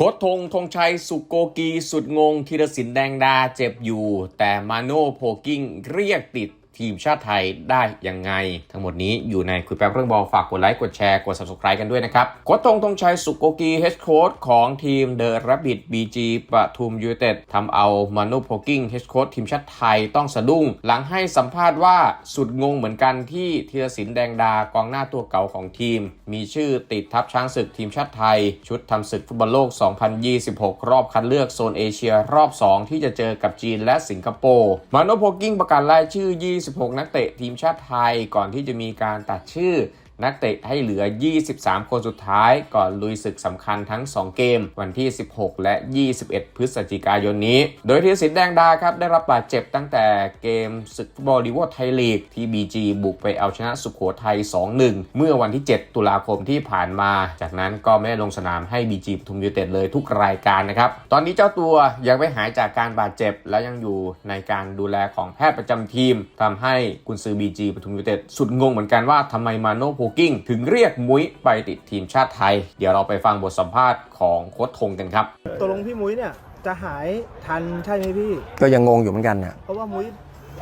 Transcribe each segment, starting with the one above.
โค้ชธงธงชัยสุโกกี สุดงงธีรศินแดงดาเจ็บอยู่ แต่มาโน่โพกิ้งเรียกติด ทีมชาติไทยได้ยังไง ทั้งหมดนี้อยู่ในคุยแป๊บเรื่องบอลฝากกดไลค์ กดแชร์ กด subscribe กันด้วยนะครับโค้ชธงธงชัยสุโกกีเฮดโค้ชของทีมเดอะรับบิดบีจีปทุมยูเต็ดทำเอามาน่โพกิ้งเฮดโค้ชทีมชาติไทยต้องสะดุ้ง หลังให้สัมภาษณ์ว่าสุดงงเหมือนกันที่ธีรศิลป์แดงดากองหน้าตัวเก่าของทีม มีชื่อติดทัพช้างศึกทีมชาติไทย ชุดทำศึกฟุตบอลโลก 2026 รอบคัดเลือกโซนเอเชียรอบ 2 ที่จะเจอกับจีนและสิงคโปร์มาโนโพกิ้งประกาศรายชื่อ26นักเตะทีมชาติไทยก่อนที่จะมีการตัดชื่อ นักเตะให้เหลือ 23 คนสุดท้ายก่อนลุยศึกสำคัญทั้ง 2 เกม วันที่ 16 และ 21 พฤศจิกายนนี้ โดยธีรศิลป์แดงดาครับ ได้รับบาดเจ็บตั้งแต่เกมศึกฟุตบอลลีโวไทยลีกที่ BG บุกไปเอาชนะสุขโขทัย 2-1 เมื่อวันที่ 7 ตุลาคมที่ผ่านมา จากนั้นก็ไม่ได้ลงสนามให้ BG ปทุมยูเต็ดเลยทุกรายการนะครับ ตอนนี้เจ้าตัวยังไม่หายจากการบาดเจ็บ และยังอยู่ในการดูแลของแพทย์ประจำทีมทำให้กุนซือ BG ปทุมยูเต็ดสุดงงเหมือนกันว่าทำไมมาโน่โพกิ้ง ถึงเรียกมุ้ยไปติดทีมชาติไทย เดี๋ยวเราไปฟังบทสัมภาษณ์ของโค้ชธงกันครับตกลงพี่มุ้ยเนี่ยจะหายทันใช่ไหมพี่ ก็ยังงงอยู่เหมือนกันนะเพราะว่ามุ้ย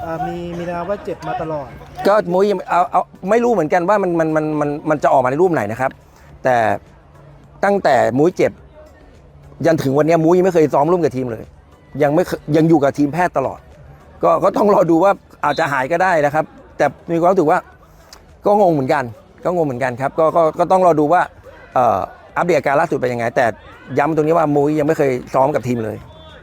เอ่อมีมีแนวว่าเจ็บมาตลอด ก็มุ้ยยังเอาเอาไม่รู้เหมือนกันว่ามันมันมันมันมันจะออกมาในรูปไหนนะครับ แต่ตั้งแต่มุ้ยเจ็บ ยันถึงวันเนี้ยมุ้ยยังไม่เคยซ้อมร่วมกับทีมเลย ยังไม่เคยยังอยู่กับทีมแพทย์ตลอด ก็ก็ต้องรอดูว่าอาจจะหายก็ได้นะครับ แต่มีความรู้สึกว่าก็งงเหมือนกัน ก็งงเหมือนกันครับก็ก็ก็ต้องรอดูว่าเอ่ออัปเดตอาการล่าสุดเป็นยังไง แต่ย้ำตรงนี้ว่ามุ้ยยังไม่เคยซ้อมกับทีมเลย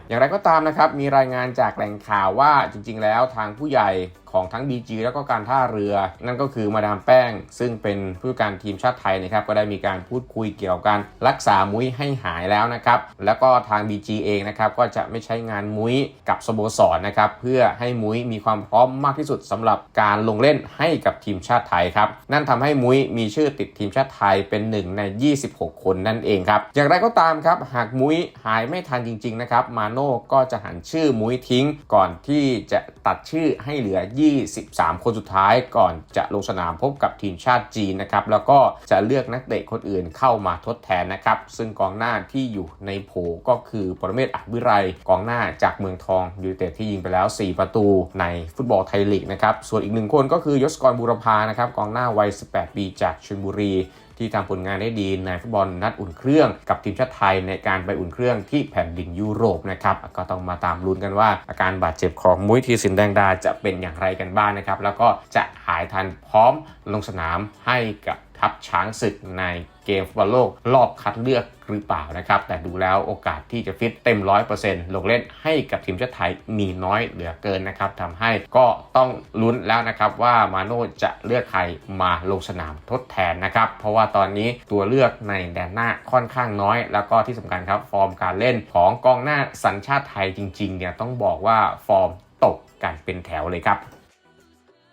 อย่างไรก็ตามนะครับ มีรายงานจากแหล่งข่าวว่าจริง ๆ แล้วทางผู้ใหญ่ ของทั้ง BG แล้วก็การท่าเรือ นั่นก็คือมาดามแป้ง ซึ่งเป็นผู้การทีมชาติไทยนะครับก็ได้มีการพูดคุยเกี่ยวกับการรักษามุ้ยให้หายแล้วนะครับแล้วก็ทาง BG เองนะครับก็จะไม่ใช้งานมุ้ยกับสโมสรนะครับเพื่อให้มุ้ยมีความพร้อมมากที่สุดสำหรับการลงเล่นให้กับทีมชาติไทยครับนั่นทำให้มุ้ยมีชื่อติดทีมชาติไทยเป็นหนึ่งใน 26 คนนั่นเองครับอย่างไรก็ตามครับหากมุ้ยหายไม่ทันจริงๆนะครับมาโน่ก็จะหันชื่อมุ้ยทิ้งก่อนที่จะตัดชื่อให้เหลือ23คนสุดท้ายก่อนจะลงสนามพบกับทีมชาติจีนนะครับแล้วก็จะเลือกนักเตะคนอื่นเข้ามาทดแทนนะครับซึ่งกองหน้าที่อยู่ในโผก็คือปรเมศอักวิไรกองหน้าจากเมืองทองยูไนเต็ดที่ยิงไปแล้ว 4 ประตูในฟุตบอลไทยลีกนะครับส่วนอีกหนึ่งคนก็คือยศกรบุรพานะครับกองหน้าวัย 18 ปีจากชลบุรี ที่ทำผลงานได้ดีในฟุตบอลนัดอุ่นเครื่องกับทีมชาติไทยในการไปอุ่นเครื่องที่แผ่นดินยุโรปนะครับก็ต้องมาตามลุ้นกันว่า อาการบาดเจ็บของมุ้ยทีสินแดงดาจะเป็นอย่างไรกันบ้างนะครับ แล้วก็จะหายทันพร้อมลงสนามให้กับทัพช้างศึกในเกมฟุตบอลโลกรอบคัดเลือก หรือเปล่านะครับ แต่ดูแล้วโอกาสที่จะฟิตเต็ม 100%ลงเล่นให้กับทีมชาติไทยมีน้อยเหลือเกินนะครับทำให้ก็ต้องลุ้นแล้วนะครับว่ามาโน่จะเลือกใครมาลงสนามทดแทนนะครับ เพราะว่าตอนนี้ตัวเลือกในแดนหน้าค่อนข้างน้อย แล้วก็ที่สำคัญครับฟอร์มการเล่นของกองหน้าสัญชาติไทยจริงๆเนี่ยต้องบอกว่าฟอร์มตกกันเป็นแถวเลยครับ